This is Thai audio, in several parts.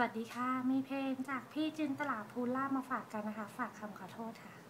วัสดีค่ะ มีเพลงจากพี่จินตลาภูล่ามาฝากกันนะคะ ฝากคำขอโทษค่ะ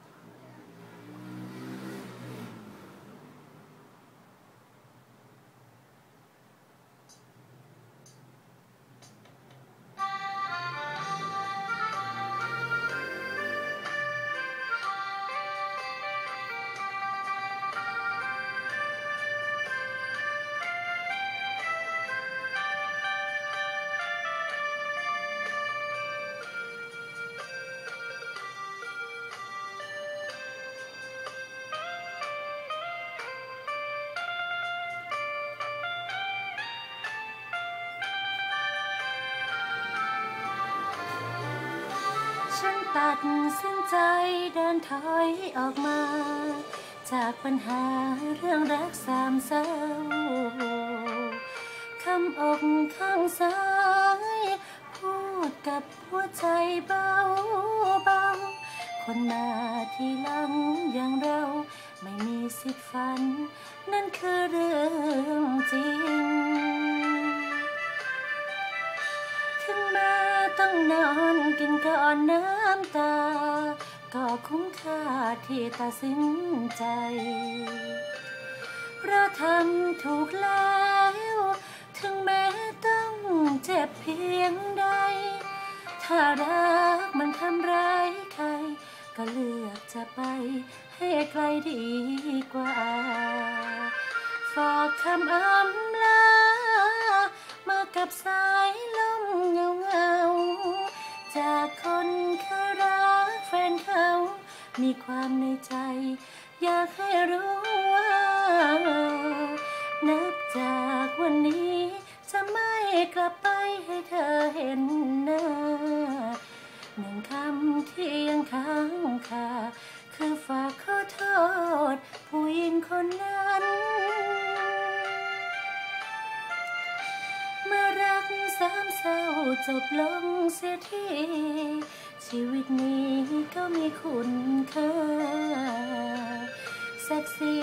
ฉันตัดสินใจเดินถอยออกมา จากปัญหาเรื่องรักสามเศร้าคำอกข้างซ้าย พูดกับหัวใจเบาเบาคนมาทีหลังอย่างเรา ไม่มีสิทธิ์ฝัน นั่นคือเรื่องจริง นอนกินก่อนน้ำตา ก็คุ้มค่าที่ตัดสินใจ เพราะทำถูกแล้ว ถึงแม้ต้องเจ็บเพียงใด ถ้ารักมันทำร้ายใคร ก็เลือกจะไปให้ไกลดีกว่า ฝากคำอำลา มากับสาย จากคนเคยรักแฟนเขา มีความในใจ อยากให้รู้ว่า นับจากวันนี้ จะไม่กลับไปให้เธอเห็นหน้าหนึ่งคำที่ยังค้างคา จบลงเสียทีชีวิตนี้ก็มีคุณค่าศักดิ์ศรี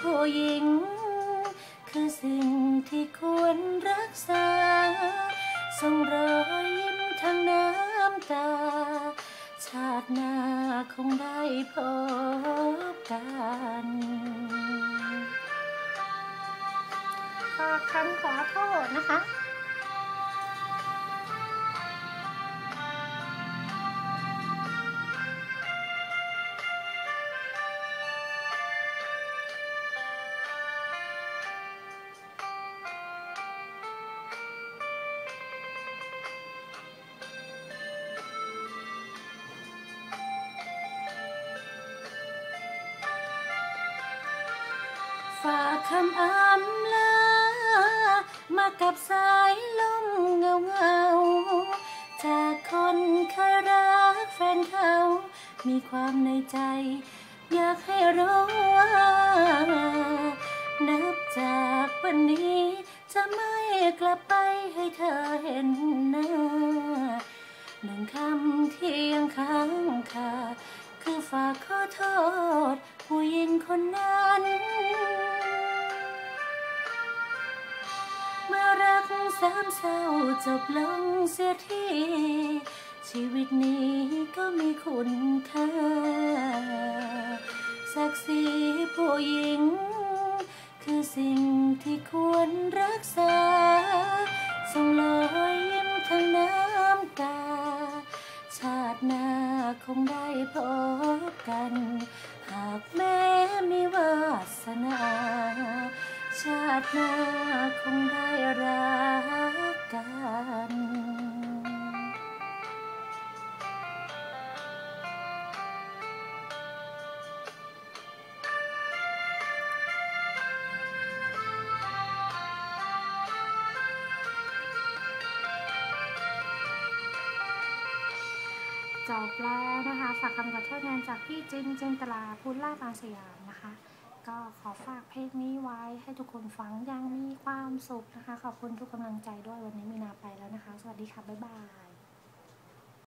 ผู้หญิง คือสิ่งที่ควรรักษาส่งรอยยิ้มทางน้ำตา ชาติหน้าคงได้พบกันฝากคำขอโทษนะคะ ฝากคำอำลา มากับสายลมเงาเงาจากคนเคยรักแฟนเขา มีความในใจ อยากให้รู้ว่านับจากวันนี้จะไม่กลับไปให้เธอเห็นหน้าหนึ่งคำที่ยังค้างคาคือฝากขอโทษผู้หญิงคนนั้น มื่อรักสามเศร้าจบลงเสียทีชีวิตนี้ก็มีคุณค่าศักดิ์ศรีผู้หญิง คือสิ่งที่ควรรักษาส่งรอยยิ้มทางน้ำตา ชาติหน้าคงได้พบกัน หากแม้มีวาสนาาติหน้าคงได้รักกันจบแล้วนะคะ ฝากคำขอโทษงานจากพี่จินจินตลาพูดล่าบางสยามนะคะ ก็ขอฝากเพลงนี้ไว้ให้ทุกคนฟังยังมีความสุขนะคะ ขอบคุณทุกกำลังใจด้วยวันนี้มีนาไปแล้วนะคะ สวัสดีค่ะ บ๊ายบาย